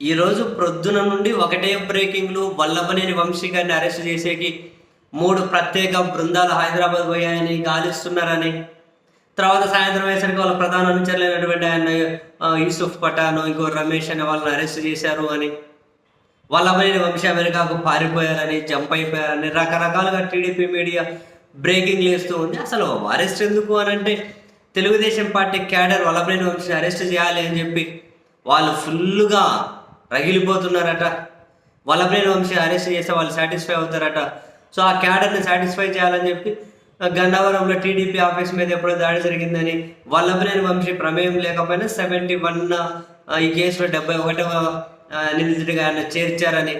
ఈరోజు ప్రొద్దున నుండి ఒకటే బ్రేకింగ్లు వల్లభనేని వంశీ గారిని అరెస్ట్ చేసేకి మూడు ప్రత్యేక బృందాలు హైదరాబాద్ పోయాయని గాలిస్తున్నారని తర్వాత సాయంత్రం వేసరికి వాళ్ళ ప్రధాన అనుచరులైనటువంటి ఆయన యూసుఫ్ పఠాను ఇంకో రమేష్ అనే వాళ్ళని అరెస్ట్ చేశారు అని వల్లభనేని వంశీ అమెరికాకు పారిపోయారని జంప్ అయిపోయారని రకరకాలుగా టీడీపీ మీడియా బ్రేకింగ్ వేస్తూ ఉంది. అసలు అరెస్ట్ ఎందుకు అని అంటే Telugu Desam party cadre Vallabhaneni Vamsi arrest చేయాలి అని చెప్పి వాళ్ళు ఫుల్గా రగిలిపోతున్నారట. వల్లభనేని వంశీ అరెస్ట్ చేస్తే వాళ్ళు సాటిస్ఫై అవుతారట. సో ఆ క్యాడర్ని సాటిస్ఫై చేయాలని చెప్పి గన్నవరంలో టీడీపీ ఆఫీస్ మీద ఎప్పుడో దాడి జరిగిందని వల్లభనేని వంశీ ప్రమేయం లేకపోయినా సెవెంటీ వన్ ఈ కేసులో డెబ్బై ఒకటవ నిందితుడిగా ఆయన చేర్చారని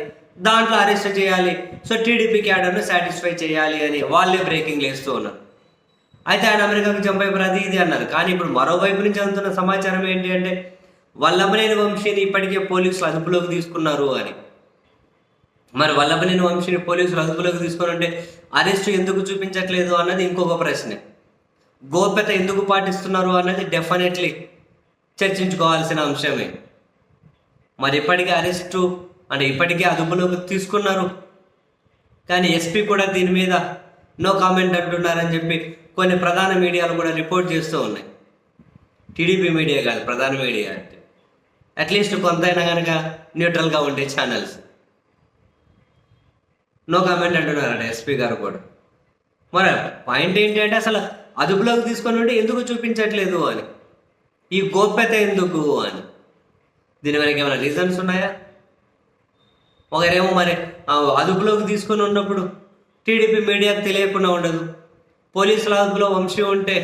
దాంట్లో అరెస్ట్ చేయాలి. సో టీడీపీ క్యాడర్ను సాటిస్ఫై చేయాలి అని వాళ్ళే బ్రేకింగ్ వేస్తూ ఉన్నారు. అయితే ఆయన అమెరికాకు జంప్ అయిపోయి అది ఇది అన్నారు. కానీ ఇప్పుడు మరోవైపు నుంచి అందుతున్న సమాచారం ఏంటి అంటే వల్లభనేని వంశీని ఇప్పటికే పోలీసులు అదుపులోకి తీసుకున్నారు అని. మరి వల్లభనేని వంశీని పోలీసులు అదుపులోకి తీసుకుని ఉంటే అరెస్ట్ ఎందుకు చూపించట్లేదు అన్నది ఇంకొక ప్రశ్న. గోప్యత ఎందుకు పాటిస్తున్నారు అన్నది డెఫినెట్లీ చర్చించుకోవాల్సిన అంశమే. మరి ఇప్పటికే అరెస్టు అంటే ఇప్పటికే అదుపులోకి తీసుకున్నారు. కానీ ఎస్పీ కూడా దీని మీద నో కామెంట్ అంటున్నారని చెప్పి కొన్ని ప్రధాన మీడియాలు కూడా రిపోర్ట్ చేస్తూ ఉన్నాయి. టీడీపీ మీడియా కాదు ప్రధాన మీడియా అంటే. అట్లీస్ట్ కొంతైనా కనుక న్యూట్రల్గా ఉండే ఛానల్స్. నో కామెంట్ అంటున్నారండి ఎస్పీ గారు కూడా. మరి పాయింట్ ఏంటంటే అసలు అదుపులోకి తీసుకొని ఉంటే ఎందుకు చూపించట్లేదు అని. ఈ గోప్యత ఎందుకు అని. దీని వెనక ఏమైనా రీజన్స్ ఉన్నాయా? ఒకరేమో మరి అదుపులోకి తీసుకొని ఉన్నప్పుడు టీడీపీ మీడియాకు తెలియకుండా ఉండదు. పోలీసుల అదుపులో వంశీ ఉంటే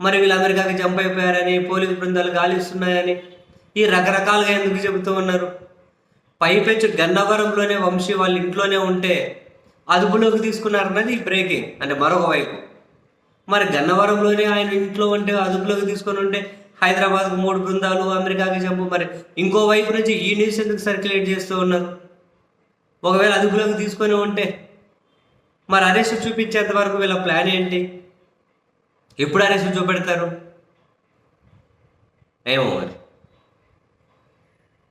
మరి వీళ్ళు అమెరికాకి జంప్ అయిపోయారని పోలీసు బృందాలు గాలిస్తున్నాయని ఈ రకరకాలుగా ఎందుకు చెబుతూ ఉన్నారు? పైపెచ్చు గన్నవరంలోనే వంశీ వాళ్ళ ఇంట్లోనే ఉంటే అదుపులోకి తీసుకున్నారన్నది బ్రేకింగ్ అంటే మరొక వైపు. మరి గన్నవరంలోనే ఆయన ఇంట్లో ఉంటే అదుపులోకి తీసుకొని ఉంటే హైదరాబాద్కు మూడు బృందాలు అమెరికాకి జంపు. మరి ఇంకో వైపు నుంచి ఈ న్యూస్ ఎందుకు సర్క్యులేట్ చేస్తూ ఉన్నారు? ఒకవేళ అదుపులోకి తీసుకొని ఉంటే మరి అరెస్ట్ చూపించేంత వరకు వీళ్ళ ప్లాన్ ఏంటి? ఎప్పుడు అరెస్ట్ చూపెడతారు? ఏమో మరి.